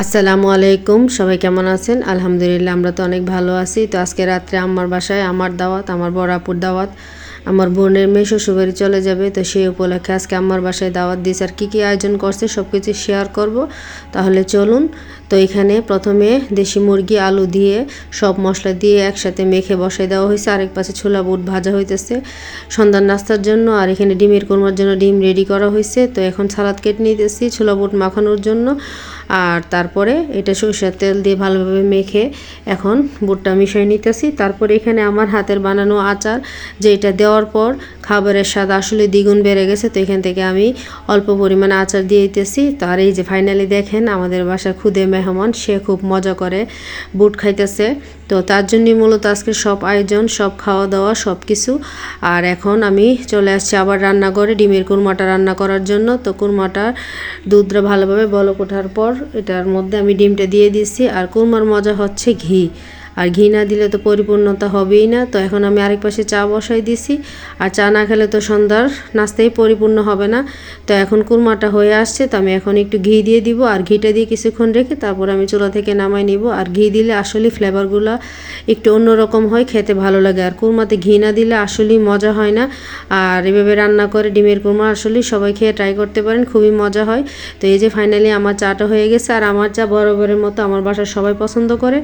আসসালামু আলাইকুম, সবাই কেমন আছেন? আলহামদুলিল্লাহ, আমরা তো অনেক ভালো আছি। তো আজকে রাত্রে আমার বাসায় আমার দাওয়াত, আমার বড়াপুর দাওয়াত, আমার বোনের মেয়ে শ্বশুরবাড়ি চলে যাবে। তো সেই উপলক্ষে আজকে আমার বাসায় দাওয়াত দিয়েছে। আর কী কী আয়োজন করছে সব কিছু শেয়ার করব। তাহলে চলুন তো এখানে প্রথমে দেশি মুরগি, আলু দিয়ে সব মশলা দিয়ে একসাথে মেখে বসাই দেওয়া হয়েছে। আরেক পাশে ছোলা বুট ভাজা হইতেছে সন্ধ্যার নাস্তার জন্য, আর এখানে ডিমের কোরমার জন্য ডিম রেডি করা হয়েছে তো এখন সালাদ কেটে নিতেছি ছোলা বুট মাখানোর জন্য। আর তারপরে এটা সরষের তেল দিয়ে ভালোভাবে মেখে এখন বুটটা মিশিয়ে নিতেছি। তারপরে এখানে আমার হাতের বানানো আচার, যেটা দেওয়ার পর খাবারের স্বাদ আসলে দ্বিগুণ বেড়ে গেছে। তো এখান থেকে আমি অল্প পরিমাণে আচার দিয়ে দিতেছি। তো আর এই যে ফাইনালি দেখেন, আমাদের বাসার খুদে মেহমান, সে খুব মজা করে বুট খাইতেছে। তো তার জন্যই মূলত আজকে সব আয়োজন, সব খাওয়া দাওয়া সব কিছু আর এখন আমি চলে আসছি আবার রান্নাঘরে ডিমের কুরমাটা রান্না করার জন্য। তো কুরমাটা দুধটা ভালোভাবে বলক ওঠার পর এটার মধ্যে আমি ডিমটা দিয়ে দিচ্ছি আর কুরমার মজা হচ্ছে ঘি। আর ঘি না দিলে তো পরিপূর্ণতা হবেই না। তো এখন আমি আরেক পাশে চা বসাই দিছি। আর চা না খেলে তো সন্ধ্যার নাস্তাই পরিপূর্ণ হবে না। তো এখন কুরমাটা হয়ে আসছে, তো আমি এখন একটু ঘি দিয়ে দিব। আর ঘিটা দিয়ে কিছুক্ষণ রেখে তারপর আমি চুলা থেকে নামাই নিব। আর ঘি দিলে আসলে ফ্লেভারগুলো একটু অন্যরকম হয়, খেতে ভালো লাগে। আর কুরমাতে ঘি না দিলে আসলেই মজা হয় না। আর এভাবে রান্না করে ডিমের কুরমা আসলে সবাই খেয়ে ট্রাই করতে পারেন, খুবই মজা হয়। তো এই যে ফাইনালি আমার চাটা হয়ে গেছে। আর আমার চা বরাবরের মতো আমার বাসার সবাই পছন্দ করে।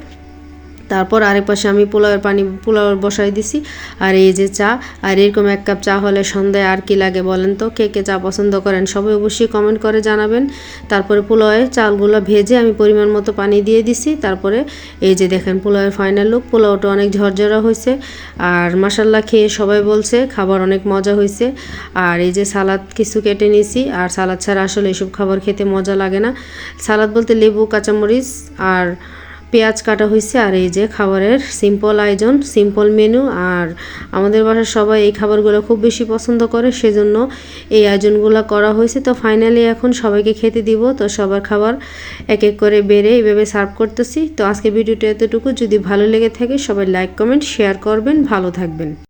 তারপর আরেক পাশে আমি পোলাওয়ের পানি পোলাও বসাই দিছি। আর এই যে চা, আর এরকম এক কাপ চা হলে সন্ধ্যায় আর কি লাগে বলেন তো? কে কে চা পছন্দ করেন সবাই অবশ্যই কমেন্ট করে জানাবেন। তারপরে পোলাওয়ে চালগুলো ভেজে আমি পরিমাণ মতো পানি দিয়ে দিছি। তারপরে এই যে দেখেন পোলাওয়ের ফাইনাল লুক পোলাওটা অনেক ঝরঝরা হয়েছে। আর মাসাল্লা খেয়ে সবাই বলছে খাবার অনেক মজা হয়েছে। আর এই যে সালাদ কিছু কেটে নিছি। আর সালাদ ছাড়া আসলে এসব খাবার খেতে মজা লাগে না। সালাদ বলতে লেবু, কাঁচামরিচ আর পেঁয়াজ কাটা হয়েছে আর এই যে খাবারের সিম্পল আয়োজন সিম্পল মেনু আর আমাদের বাসার সবাই এই খাবারগুলো খুব বেশি পছন্দ করে, সেজন্য এই আয়োজনগুলো করা হয়েছে। তো ফাইনালি এখন সবাইকে খেতে দিব, তো সবার খাবার এক এক করে বেড়ে এইভাবে সার্ভ করতেছি। তো আজকে ভিডিওটা এতটুকু। যদি ভালো লেগে থাকে সবাই লাইক কমেন্ট শেয়ার করবেন। ভালো থাকবেন।